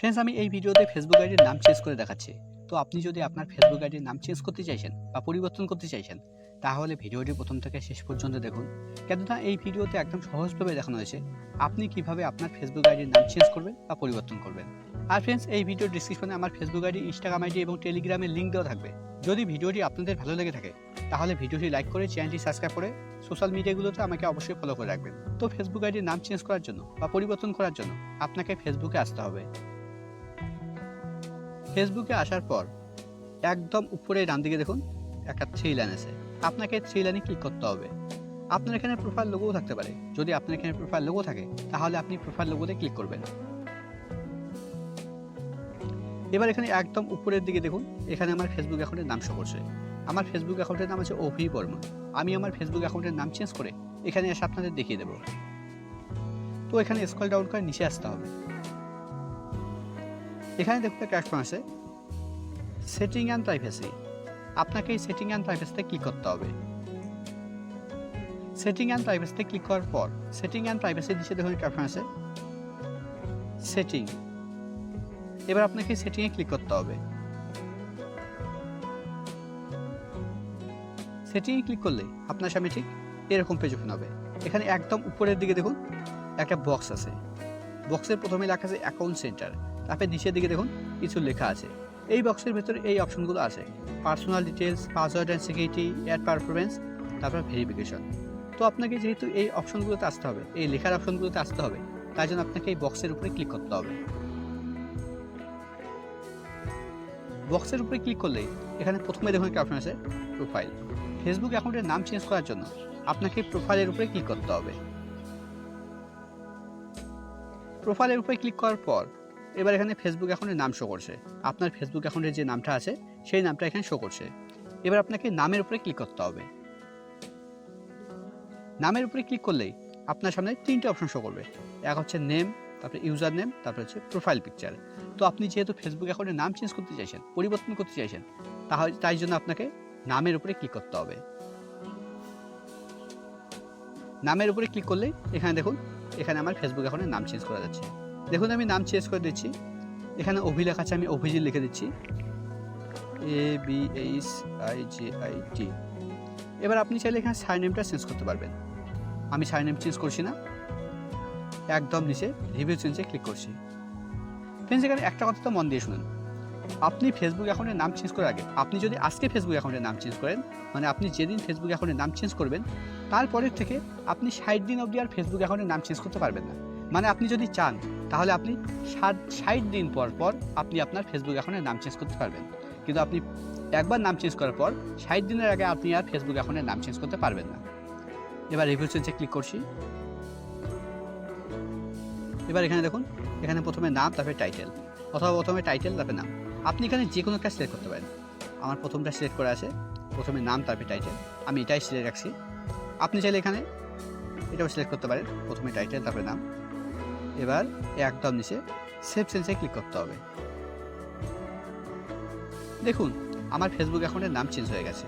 Friends আমি এই ভিডিওতে ফেসবুক আইডির নাম চেঞ্জ করে দেখাচ্ছি। তো আপনি যদি আপনার ফেসবুক আইডির নাম চেঞ্জ করতে চাইছেন বা পরিবর্তন করতে চাইছেন, তাহলে ভিডিওটি প্রথম থেকে শেষ পর্যন্ত দেখুন। কেননা এই ভিডিওতে একদম সহজভাবে দেখানো হয়েছে আপনি কীভাবে আপনার ফেসবুক আইডির নাম চেঞ্জ করবেন বা পরিবর্তন করবেন। আর ফ্রেন্ডস এই ভিডিওর ডিসক্রিপশনে আমার ফেসবুক আইডি ইনস্টাগ্রাম আইডি এবং টেলিগ্রামের লিঙ্ক দেওয়া থাকবে। যদি ভিডিওটি আপনাদের ভালো লেগে থাকে, তাহলে ভিডিওটি লাইক করে চ্যানেলটি সাবস্ক্রাইব করে সোশ্যাল মিডিয়াগুলোতে আমাকে অবশ্যই ফলো করে রাখবেন। তো ফেসবুক আইডির নাম চেঞ্জ করার জন্য বা পরিবর্তন করার জন্য আপনাকে ফেসবুকে আসতে হবে। ফেসবুকে আসার পর একদম উপরে ডান দিকে দেখুন, একটা থ্রি লাইন আছে। আপনাকে থ্রি লাইনে ক্লিক করতে হবে। আপনার এখানে প্রোফাইল লোগোও থাকতে পারে। যদি আপনার এখানে প্রোফাইল লোগো থাকে, তাহলে আপনি প্রোফাইল লোগোতে ক্লিক করবেন। এবার এখানে একদম উপরের দিকে দেখুন, এখানে আমার ফেসবুক অ্যাকাউন্টের নাম শো করছে। আমার ফেসবুক অ্যাকাউন্টের নাম আছে অভি বর্মা। আমি আমার ফেসবুক অ্যাকাউন্টের নাম চেঞ্জ করে এখানে এসে আপনাদের দেখিয়ে দেবো। তো এখানে স্কল ডাউন করে নিচে আসতে হবে। এখানে দেখুন একটা অপশন আছে। সেটিং অ্যান্ড প্রাইভেসি আপনাকে এই সেটিং অ্যান্ড প্রাইভেসিতে ক্লিক করতে হবে? সেটিং অ্যান্ড প্রাইভেসিতে ক্লিক করার পর সেটিং অ্যান্ড প্রাইভেসি নিচে দেখুন একটা অপশন আছে। সেটিং এবার আপনাকে সেটিংয়ে ক্লিক করতে হবে। সেটিংয়ে ক্লিক করলে আপনার সামনে ঠিক এরকম পেজ ওপেন হবে। এখানে একদম উপরের দিকে দেখুন একটা বক্স আছে। বক্সের প্রথমে লেখা আছে অ্যাকাউন্ট সেন্টার তারপরে নিচের দিকে দেখুন, কিছু লেখা আছে। এই বক্সের ভেতরে এই অপশনগুলো আছে। Personal details password and security add performance তারপর ভেরিফিকেশন তো আপনাকে যেহেতু এই অপশনগুলোতে আসতে হবে, এই লেখার অপশনগুলোতে আসতে হবে, তাই জন্য আপনাকে এই বক্সের উপরে ক্লিক করতে হবে। বক্সের উপরে ক্লিক করলে এখানে প্রথমে দেখুন একটা অপশন আছে প্রোফাইল ফেসবুক অ্যাকাউন্টের নাম চেঞ্জ করার জন্য আপনাকে প্রোফাইলের উপরে ক্লিক করতে হবে। প্রোফাইলের উপরে ক্লিক করার পর এবার এখানে ফেসবুক অ্যাকাউন্টের নাম শো করছে। আপনার ফেসবুক অ্যাকাউন্টের যে নামটা আছে, সেই নামটা এখানে শো করছে। এবার আপনাকে নামের উপরে ক্লিক করতে হবে। নামের উপরে ক্লিক করলেই আপনার সামনে তিনটে অপশন শো করবে। এক হচ্ছে নেম তারপরে ইউজার নেম তারপরে হচ্ছে প্রোফাইল পিকচার তো আপনি যেহেতু ফেসবুক অ্যাকাউন্টের নাম চেঞ্জ করতে চাইছেন, পরিবর্তন করতে চাইছেন, তাহলে তাই জন্য আপনাকে নামের উপরে ক্লিক করতে হবে। নামের উপরে ক্লিক করলেই এখানে দেখুন, এখানে আমার ফেসবুক অ্যাকাউন্টের নাম চেঞ্জ করা যাচ্ছে। দেখুন, আমি নাম চেঞ্জ করে দিচ্ছি। এখানে অভি লেখা আছে, আমি অভিজিৎ লিখে দিচ্ছি। A B H I J I T এবার আপনি চাইলে এখানে সাই নেমটা চেঞ্জ করতে পারবেন। আমি সাই নেম চেঞ্জ করছি না। একদম নিচে রিভিউ চেঞ্জে ক্লিক করছি। ফ্রেন্ডস এখানে একটা কথা তো মন দিয়ে শুনুন। আপনি ফেসবুক অ্যাকাউন্টের নাম চেঞ্জ করার আগে, আপনি যদি আজকে ফেসবুক অ্যাকাউন্টের নাম চেঞ্জ করেন মানে আপনি যেদিন ফেসবুক অ্যাকাউন্টের নাম চেঞ্জ করবেন, তারপরের থেকে আপনি ষাট দিন অবধি আর ফেসবুক অ্যাকাউন্টের নাম চেঞ্জ করতে পারবেন না। মানে আপনি যদি চান, তাহলে আপনি ষাট ষাট দিন পর পর আপনি আপনার ফেসবুক অ্যাকাউন্টের নাম চেঞ্জ করতে পারবেন। কিন্তু আপনি একবার নাম চেঞ্জ করার পর, ষাট দিনের আগে আপনি আর ফেসবুক অ্যাকাউন্টের নাম চেঞ্জ করতে পারবেন না। এবার রিভিউ চেঞ্জে ক্লিক করছি। এবার এখানে দেখুন, এখানে প্রথমে নাম, তারপরে টাইটেল অথবা প্রথমে টাইটেল তারপরে নাম। আপনি এখানে যে কোনো একটা সিলেক্ট করতে পারেন। আমার প্রথমটা সিলেক্ট করা আছে, প্রথমে নাম, তারপরে টাইটেল আমি এটাই সিলেক্ট রাখছি। আপনি চাইলে এখানে এটাও সিলেক্ট করতে পারেন। প্রথমে টাইটেল তারপরে নাম। এবার একদম নিচে সেভ সেন্সে ক্লিক করতে হবে। দেখুন, আমার ফেসবুক অ্যাকাউন্টের নাম চেঞ্জ হয়ে গেছে।